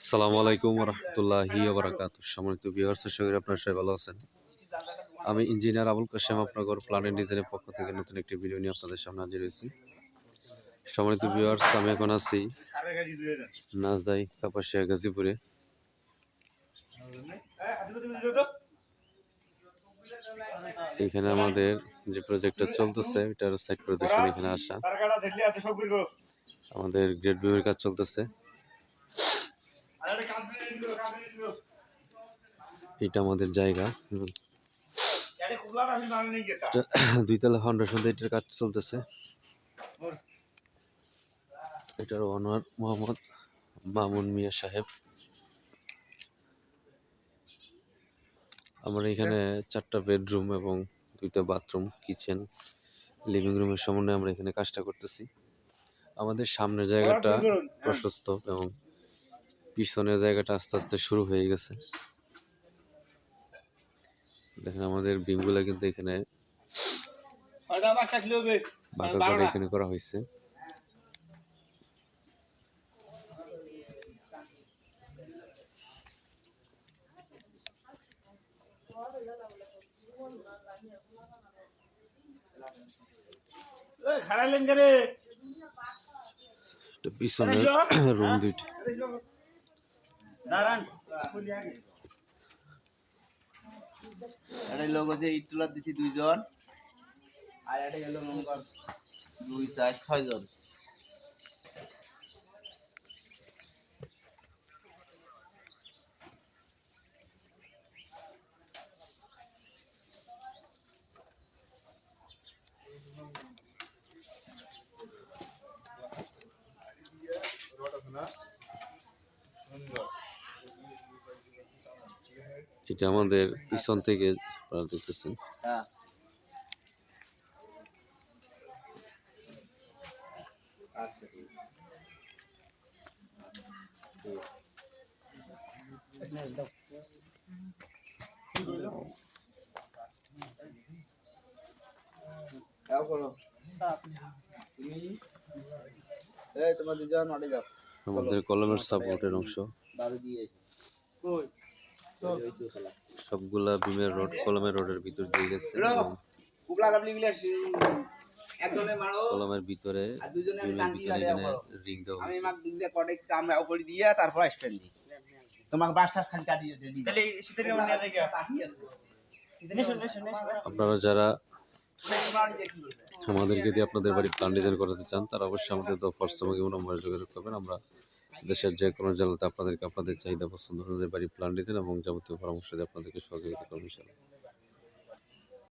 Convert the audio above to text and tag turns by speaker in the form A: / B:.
A: আসসালামু আলাইকুম রহমতুল্লাহি বারাকাত সম্মানিত ভিউয়ার্স আশা করি আপনারা সবাই ভালো আছেন। আমি ইঞ্জিনিয়ার আবুল কাশেম আপনার প্ল্যান এন্ড ডিজাইনের পক্ষ থেকে নতুন একটি ভিডিও নিয়ে আপনাদের সামনে হাজির হয়েছি। সম্মানিত ভিউয়ার্স আমি এখন আছি নাজদাই কাপাসিয়া গাজীপুরে। এখানে আমাদের যে প্রজেক্টটা চলতেছে, এটার সাইড প্রজেকশন এখানে আসা। আমাদের গ্রেড বিমের কাজ চলতেছে। এটা আমাদের জায়গা। দুইতলা ফাউন্ডেশন এটার কাজ চলতেছে। এটার ওনার মোহাম্মদ মামুন মিয়া সাহেব। আমরা এখানে চারটা বেডরুম এবং দুইটা বাথরুম কিচেন লিভিং রুমের সমন্বয়ে আমরা এখানে কাজটা করতেছি। আমাদের সামনের জায়গাটা প্রশস্ত এবং পিছনের জায়গাটা আস্তে আস্তে শুরু হয়ে গেছে। দেখেন আমাদের বিমগুলা কিন্তু এখানে বাঁকা করে এখানে করা হয়েছে।
B: রে
A: এটা পিছনে রুম দুইটি।
B: দাঁড়ান।
C: একটা লোক হচ্ছে ইট তোলার দিছি দুইজন। আর এটা গেল নম্বর দুই চার ছয়জন।
A: এটা আমাদের পিছন থেকে আপনারা দেখতেছেন আমাদের কলমের সাপোর্টের অংশ।
C: দিয়ে
B: কই?
A: সবগুলা বিমের রড কলমের রডের ভিতর দিয়ে গেছে। কলমের ভিতরে বিমের ভিতরে এখানে রিং দেওয়া হয়েছে।
C: দিয়ে কটে দিয়ে তারপর আসবেন তোমাকে বাস টাস খালি কাটিয়ে দিই
B: তাহলে শীতের কেমন নিয়ে দেখি
A: আপনারা যারা আমাদেরকে দিয়ে আপনাদের বাড়ি প্ল্যান ডিজাইন করাতে চান তারা অবশ্যই আমাদের হোয়াটসঅ্যাপে নম্বরে যোগাযোগ করবেন আমরা দেশের যে কোনো জেলাতে আপনাদেরকে আপনাদের চাহিদা পছন্দ অনুযায়ী বাড়ি প্ল্যান ডিজাইন এবং যাবতীয় পরামর্শ দিয়ে আপনাদেরকে সহযোগিতা করব ইনশাআল্লাহ।